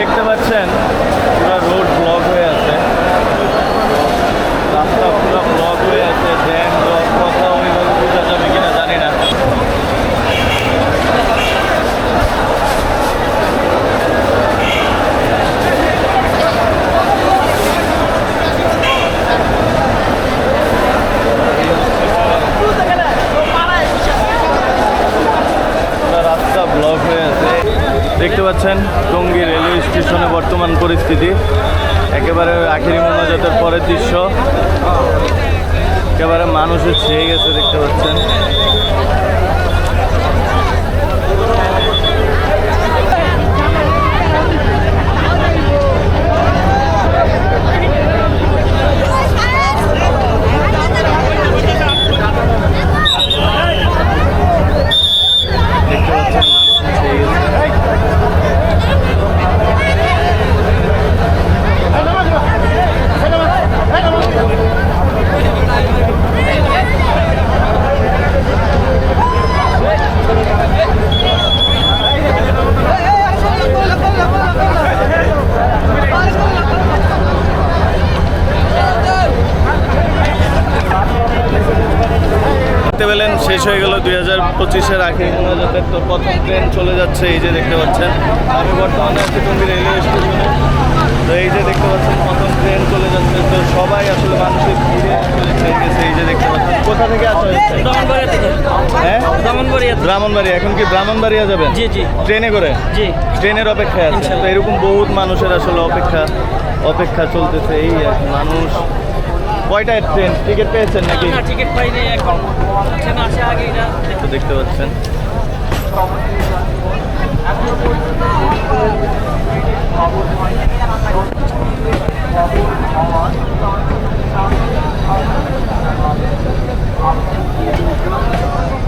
দেখতে পাচ্ছেন পুরো রোড ব্লক হয়ে আছে রাস্তা পুরো ব্লক হয়ে আছে জ্যাম জট কথা ওইভাবে বোঝা যাবে কিনা জানি না পুরো রাস্তা ব্লক হয়ে আছে দেখতে পাচ্ছেন, টঙ্গী রেলওয়ে স্টেশনে বর্তমান পরিস্থিতি। একেবারে আখেরি মোনাজাতের পরের দৃশ্য। একেবারে মানুষের ছেয়ে গেছে দেখতে পাচ্ছেন। শেষ হয়ে গেল দুই হাজার পঁচিশের আগে। তো প্রথম ট্রেন চলে যাচ্ছে এই যে দেখতে পাচ্ছেন। আমি বর্তমানে আছি টঙ্গী রেলওয়ে স্টেশনে তো এই যে দেখতে পাচ্ছেন প্রথম ট্রেন চলে যাচ্ছে। তো সবাই আসলে মানুষের ভিড়ে আসলে গেছে এই যে দেখতে পাচ্ছেন। কোথা থেকে আসা হয়েছে? হ্যাঁ? ব্রাহ্মণবাড়িয়া ব্রাহ্মণবাড়িয়া। এখন কি ব্রাহ্মণবাড়িয়া যাবেন? জি জি। ট্রেনে করে? জি। ট্রেনের অপেক্ষায় আছে তো এরকম বহুত মানুষের আসলে অপেক্ষা অপেক্ষা চলতেছে। এই মানুষ কয়টায় ট্রেন টিকিট পেয়েছেন নাকি? না টিকিট পাইনি এখন। ট্রেন আসে আগে এটা তো দেখতে পাচ্ছেন।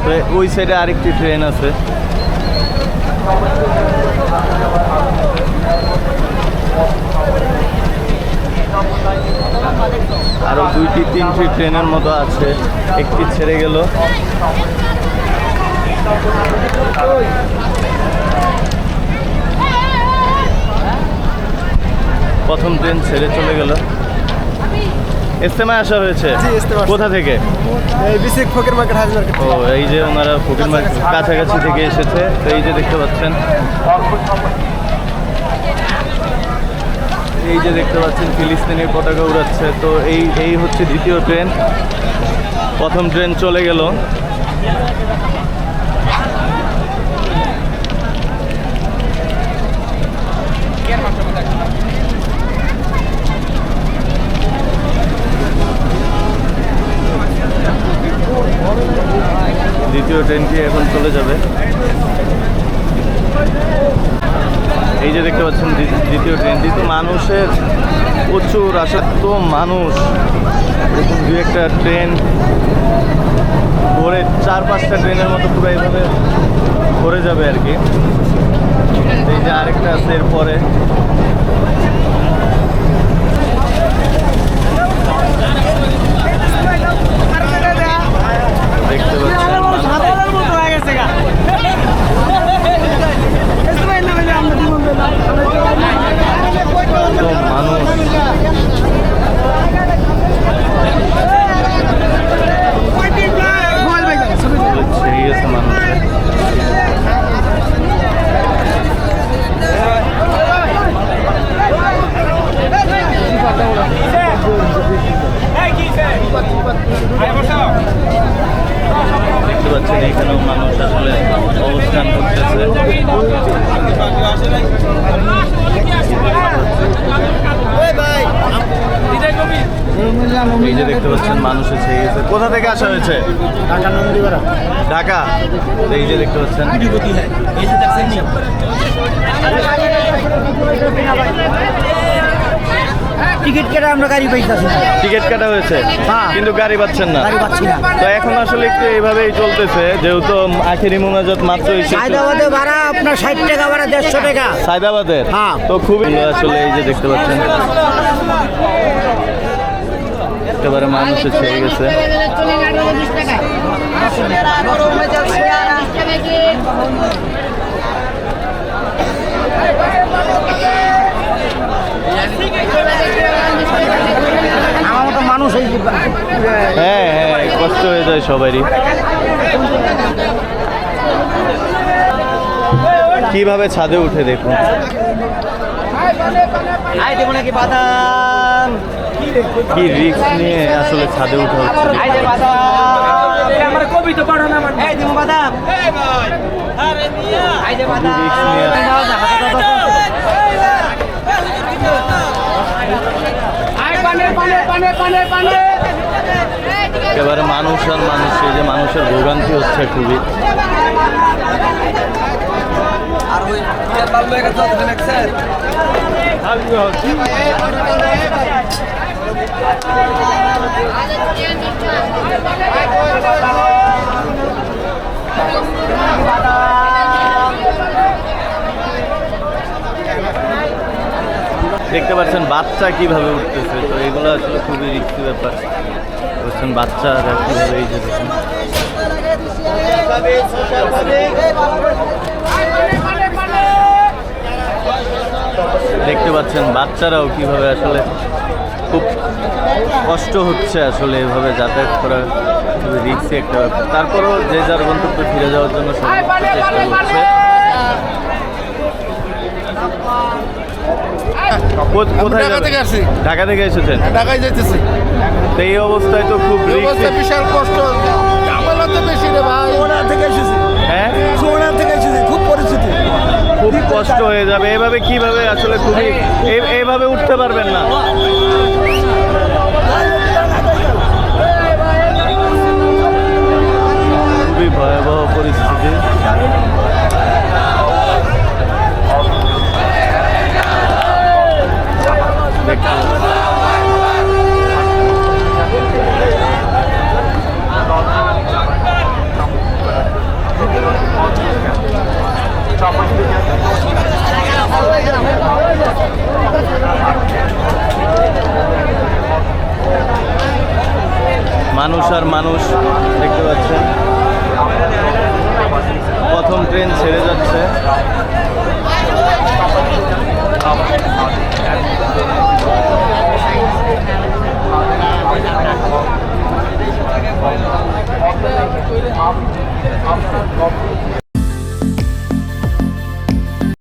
তো ওই সাইডে আরেকটি ট্রেন আছে। আরও দুইটি তিনটি ট্রেনের মতো আছে একটি ছেড়ে গেল। প্রথম ট্রেন ছেড়ে চলে গেল। ইস্তেমায় আসা হয়েছে। কোথা থেকে? ফকির মার্কেট ও এই যে ওনারা ফকির মার্কেট কাছাকাছি থেকে এসেছে। তো এই যে দেখতে পাচ্ছেন এই যে দেখতে পাচ্ছেন, ফিলিস্তিনের পতাকা উড়াচ্ছে। তো এই এই হচ্ছে দ্বিতীয় ট্রেন। প্রথম ট্রেন চলে গেল। দ্বিতীয় ট্রেনটি এখন চলে যাবে। এই যে দেখতে পাচ্ছেন দ্বি- দ্বিতীয় ট্রেনটি তো মানুষের প্রচুর আসা তো মানুষ। এরকম দু একটা ট্রেন ভরে চার পাঁচটা ট্রেনের মতো পুরো এইভাবে ভরে যাবে আর কি। এই যে আরেকটা আছে এরপরে দেখতে পাচ্ছেন মানুষ তো মানুষ ছেড়ে গেছে মানুষের দেখতে পাচ্ছেন এখানেও মানুষ আসলে অবস্থান করতেছে। এই যে দেখতে পাচ্ছেন মানুষ এসে গেছে। কোথা থেকে আসা হয়েছে? ঢাকা নন্দীপাড়া। ঢাকা? এই যে দেখতে পাচ্ছেন। টিকিট কেটে আমরা গাড়ি পাইতেছি। টিকিট কাটা হয়েছে? হ্যাঁ। কিন্তু গাড়ি পাচ্ছেন না। গাড়ি পাচ্ছি না। তো এখন আসলে একটু এইভাবেই চলতেছে যেহেতু আখেরি মোনাজাত মাত্র হায়দ্রাবাদে ভাড়া আপনার ষাট টাকা ভাড়া দেড়শো টাকা। সায়দাবাদের? হ্যাঁ। তো খুবই আসলে এই যে দেখতে পাচ্ছেন। একেবারে মানুষে ছেয়ে গেছে। আমার মানুষ হ্যাঁ হ্যাঁ কষ্ট হয়ে যায় সবারই। কীভাবে ছাদে উঠে দেখুন? কি রিক্স নিয়ে আসলে ছাদে উঠে হচ্ছে একেবারে মানুষ আর মানুষ এই যে মানুষের ভোগান্তি হচ্ছে খুবই আর ওই বিয়ার বাল লয়ে গেছে তো দেখছেন দেখতে পাচ্ছেন বাচ্চা কীভাবে উঠতেছে। তো এগুলো আসলে খুবই রিস্কি ব্যাপার। বুঝছেন বাচ্চারা কীভাবে এই যে দেখুন। দেখতে পাচ্ছেন বাচ্চারাও কীভাবে আসলে খুব কষ্ট হচ্ছে আসলে এভাবে যাতায়াত করা খুবই রিক্সি একটা ব্যাপার। তারপরেও যে যার গন্তব্যে ফিরে যাওয়ার জন্য সর্বোচ্চ চেষ্টা করছে। কোথায় ঢাকা থেকে আসছি। ঢাকা থেকে এসেছেন? ঢাকায় যাইতেছি। তো এই অবস্থায় তো খুব অবস্থা বিশাল কষ্ট। ঝামেলা তো বেশি রে ভাই। সোনা থেকে এসেছি। হ্যাঁ? সোনা থেকে এসেছি খুব পরিস্থিতি খুব কষ্ট হয়ে যাবে। এভাবে কীভাবে আসলে খুবই এভাবে উঠতে পারবেন না খুবই ভয়াবহ পরিস্থিতি দেখুন মানুষ মানুষ দেখতে পাচ্ছেন।